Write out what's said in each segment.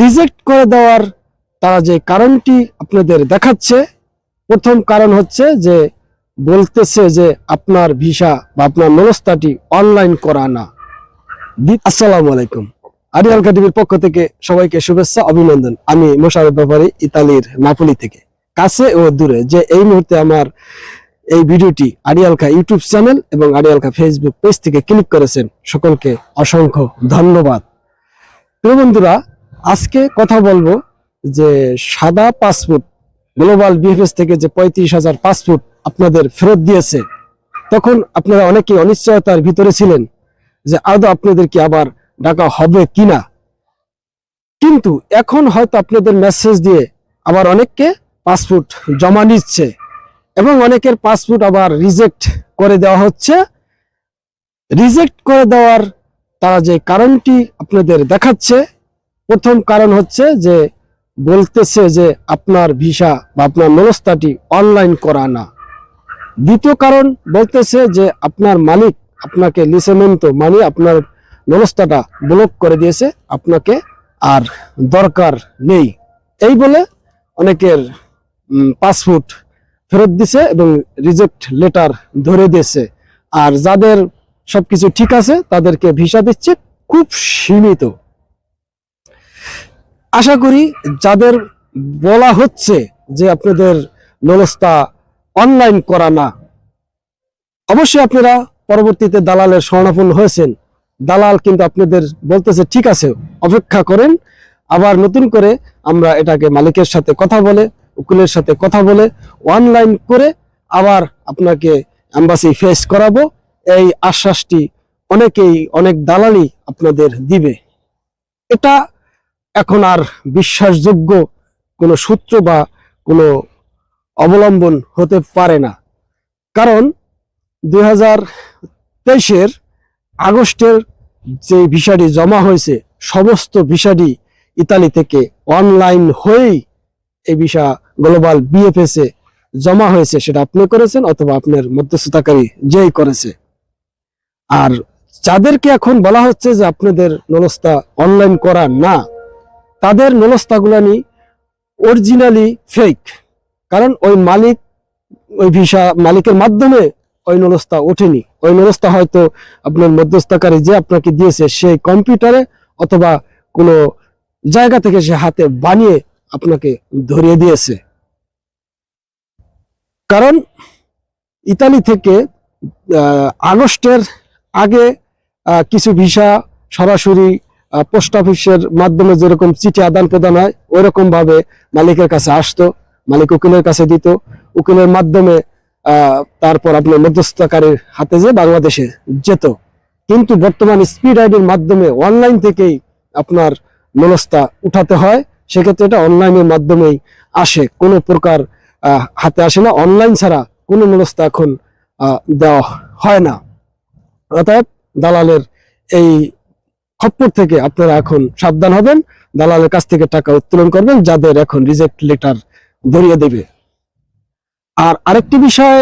Reject করে দেওয়ার তারা যে কারণটি আপনাদের দেখাচ্ছে, প্রথম কারণ হচ্ছে যে বলতেছে যে আপনার ভিসা বা আপনার নলস্তাটি অনলাইন করা না। আসসালামু আলাইকুম। আরিয়াল টিভির পক্ষ থেকে সবাইকে শুভেচ্ছা, অভিনন্দন। আমি মোশারফ ব্যাপারী, ইতালির নাপোলি থেকে। কাছে ও দূরে যে এই মুহূর্তে আমার এই ভিডিওটি আরিয়ালকা ইউটিউব চ্যানেল এবং আরিয়ালকা ফেসবুক পেজ থেকে ক্লিক করেছেন, সকলকে অসংখ্য ধন্যবাদ। প্রিয় বন্ধুরা আজকে কথা বলব যে সাদা পাসপোর্ট, গ্লোবাল বিএফএস থেকে যে পঁয়ত্রিশ হাজার পাসপোর্ট আপনাদের ফেরত দিয়েছে, তখন আপনারা অনেকেই অনিশ্চয়তার ভিতরে ছিলেন যে আদৌ আপনাদের কি আবার ডাকা হবে কিনা। কিন্তু এখন হয়তো আপনাদের মেসেজ দিয়ে আবার অনেককে পাসপোর্ট জমা নিচ্ছে এবং অনেকের পাসপোর্ট আবার রিজেক্ট করে দেওয়া হচ্ছে। রিজেক্ট করে দেওয়ার তারা যে কারণটি আপনাদের দেখাচ্ছে প্রথম কারণ হচ্ছে যে বলতেছে যে আপনার ভিসা বা আপনার নলস্তাটি অনলাইন করা না। দ্বিতীয় কারণ বলতেছে যে আপনার মালিক আপনাকে লিসেমেন্ট মানে আপনার নলস্তাটা ব্লক করে দিয়েছে, আপনাকে আর দরকার নেই। এই বলে অনেকের পাসপোর্ট ফেরত দিছে এবং রিজেক্ট লেটার ধরে দিয়েছে। আর যাদের সবকিছু ঠিক আছে, তাদেরকে ভিসা দিচ্ছে, খুব সীমিত। আশা করি যাদের বলা হচ্ছে যে আপনাদের নলস্তা অনলাইন করা না, অবশ্যই আপনারা পরবর্তীতে দালালের শরণাপন্ন হয়েছেন। দালাল কিন্তু আপনাদের বলতেছে, ঠিক আছে, অপেক্ষা করেন। আবার নতুন করে আমরা এটাকে মালিকের সাথে কথা বলে, উকিলের সাথে কথা বলে অনলাইন করে আবার আপনাকে অ্যাম্বাসি ফেস করাবো। এই আশ্বাসটি অনেকেই, অনেক দালালই আপনাদের দিবে। এটা এখন আর বিশ্বাসযোগ্য কোনো সূত্র বা কোনো অবলম্বন হতে পারে না। কারণ দুই হাজার তেইশের আগস্টের যে ভিসাটি জমা হয়েছে, সমস্ত ভিসাটি ইতালি থেকে অনলাইন হয়েই এই ভিসা গ্লোবাল বিএফএস জমা হয়েছে সেটা আপনি করেছেন অথবা আপনার মধ্যস্থতাকারী যেই করেছে। আর যাদেরকে এখন বলা হচ্ছে যে আপনাদের নলস্তা অনলাইন করা না তাদের নলস্তাগুলো নি অরিজিনালি ফেক কারণ ওই মালিক, ওই ভিসা মালিকের মাধ্যমে ওই নলস্তা ওঠেনি। ওই নলস্তা হয়তো আপনার মধ্যস্থকারী যে আপনাকে দিয়েছে সেই কম্পিউটারে অথবা কোনো জায়গা থেকে সে হাতে বানিয়ে আপনাকে ধরিয়ে দিয়েছে। কারণ ইতালি থেকে আগস্টের আগে কিছু ভিসা সরাসরি পোস্ট অফিসের মাধ্যমে যেরকম চিঠি আদান প্রদান হয় ওই রকম ভাবে মালিকের কাছে আসতো, মালিক উকিলের কাছে দিত। উকিলের মাধ্যমে তারপর আপনার মধ্যস্থকারীর হাতে যে বাংলাদেশে যেত। কিন্তু বর্তমান স্পিড আইডির মাধ্যমে অনলাইন থেকেই আপনার মনস্থা উঠাতে হয়। সেক্ষেত্রে এটা অনলাইনের মাধ্যমেই আসে। কোনো প্রকার হাতে আসে না। অনলাইন ছাড়া কোনো মনস্থা এখন দেওয়া হয় না। অর্থাৎ দালালের এই খপ্পর থেকে আপনারা এখন সাবধান হবেন। দালালের কাছ থেকে টাকা উত্তোলন করবেন, যাদের এখন রিজেক্ট লেটার ধরিয়ে দেবে। আর আরেকটি বিষয়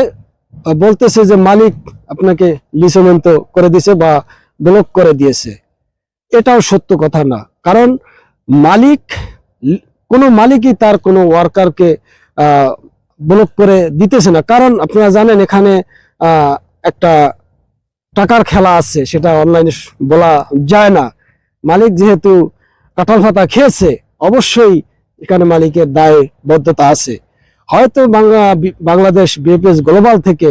বলতেছে যে মালিক আপনাকে লিসেমেন্ট করে দিয়েছে বা ব্লক করে দিয়েছে। এটাও সত্য কথা না। কারণ মালিক, কোনো মালিকই তার কোনো ওয়ার্কারকে ব্লক করে দিতেছে না। কারণ আপনারা জানেন এখানে একটা টাকার খেলা আছে, সেটা অনলাইনে বলা যায় না। মালিক যেহেতু কাঁঠাল ফাতা খেয়েছে, অবশ্যই এখানে মালিকের দায়বদ্ধতা আছে। হয়তো বাংলা, বাংলাদেশ বিএপিএস গ্লোবাল থেকে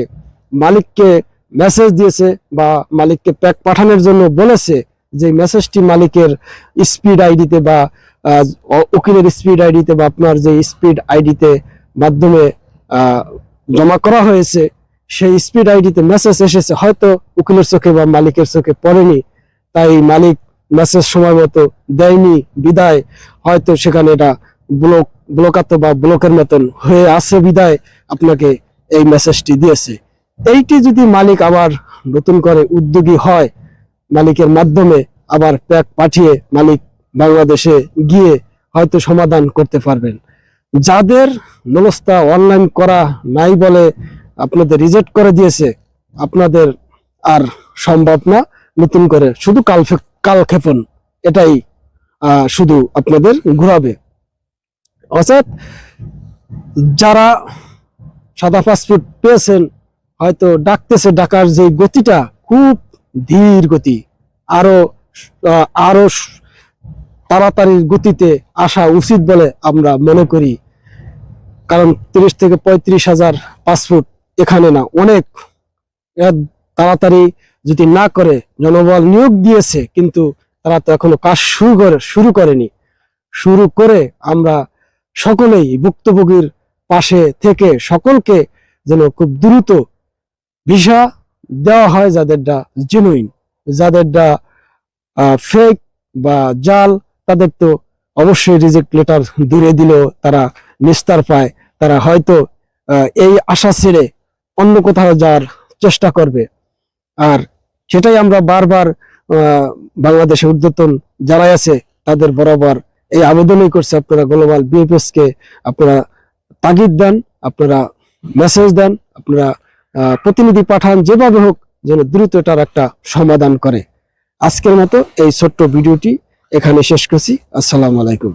মালিককে মেসেজ দিয়েছে বা মালিককে প্যাক পাঠানোর জন্য বলেছে যে মেসেজটি মালিকের স্পিড আইডিতে বা উকিলের স্পিড আইডিতে বা আপনার যে স্পিড আইডিতে মাধ্যমে জমা করা হয়েছে সেই স্পিড আইডিতে মেসেজ এসেছে। হয়তো উকিলের চোখে বা মালিকের চোখে পড়েনি, তাই মালিক মেসেজ সময় মতো দেয়নি, বিদায়। হয়তো সেখানে এটা ব্লক ব্লকাতো বা ব্লকের মতন হয়ে আছে বিদায়, আপনাকে এই মেসেজটি দিয়েছে। এইটি যদি মালিক আবার নতুন করে উদ্যোগী হয়, মালিকের মাধ্যমে আবার প্যাক পাঠিয়ে মালিক বাংলাদেশে গিয়ে হয়তো সমাধান করতে পারবেন। যাদের নলস্তা অনলাইন করা নাই বলে আপনাদের রিজেক্ট করে দিয়েছে, আপনাদের আর সম্ভব না নতুন করে। শুধু কাল কালক্ষেপণ এটাই শুধু আপনাদের ঘোরাবে। অর্থাৎ যারা সাদা পাসপোর্ট পেয়েছেন, হয়তো ডাকতেছে, ডাকার যে গতিটা খুব ধীর গতি। আরও আরও তাড়াতাড়ির গতিতে আসা উচিত বলে আমরা মনে করি। কারণ তিরিশ থেকে পঁয়ত্রিশ হাজার পাসপোর্ট এখানে না, অনেক। তাড়াতাড়ি যদি না করে, জনবল নিয়োগ দিয়েছে, কিন্তু তারা তো এখনও কাজ শুরু করে, শুরু করেনি। শুরু করে আমরা সকলেই ভুক্তভোগীর পাশে থেকে সকলকে যেন খুব দ্রুত ভিসা দেওয়া হয় যাদেরটা জেনুইন যাদেরটা ফেক বা জাল, তাদের তো অবশ্যই রিজেক্ট লেটার দূরে দিলেও তারা নিস্তার পায়। তারা হয়তো এই আশা ছেড়ে অন্য কোথাও যাওয়ার চেষ্টা করবে। আর সেটাই আমরা বারবার বাংলাদেশে উদ্যতন যারা আছে, তাদের বরাবর এই আবেদনই করছে। আপনারা গ্লোবাল বিএফএস কে আপনারা তাগিদ দেন, আপনারা মেসেজ দেন, আপনারা প্রতিনিধি পাঠান, যেভাবে হোক যেন দ্রুত এটার একটা সমাধান করে। আজকের মতো এই ছোট্ট ভিডিওটি এখানে শেষ করছি। আসসালামু আলাইকুম।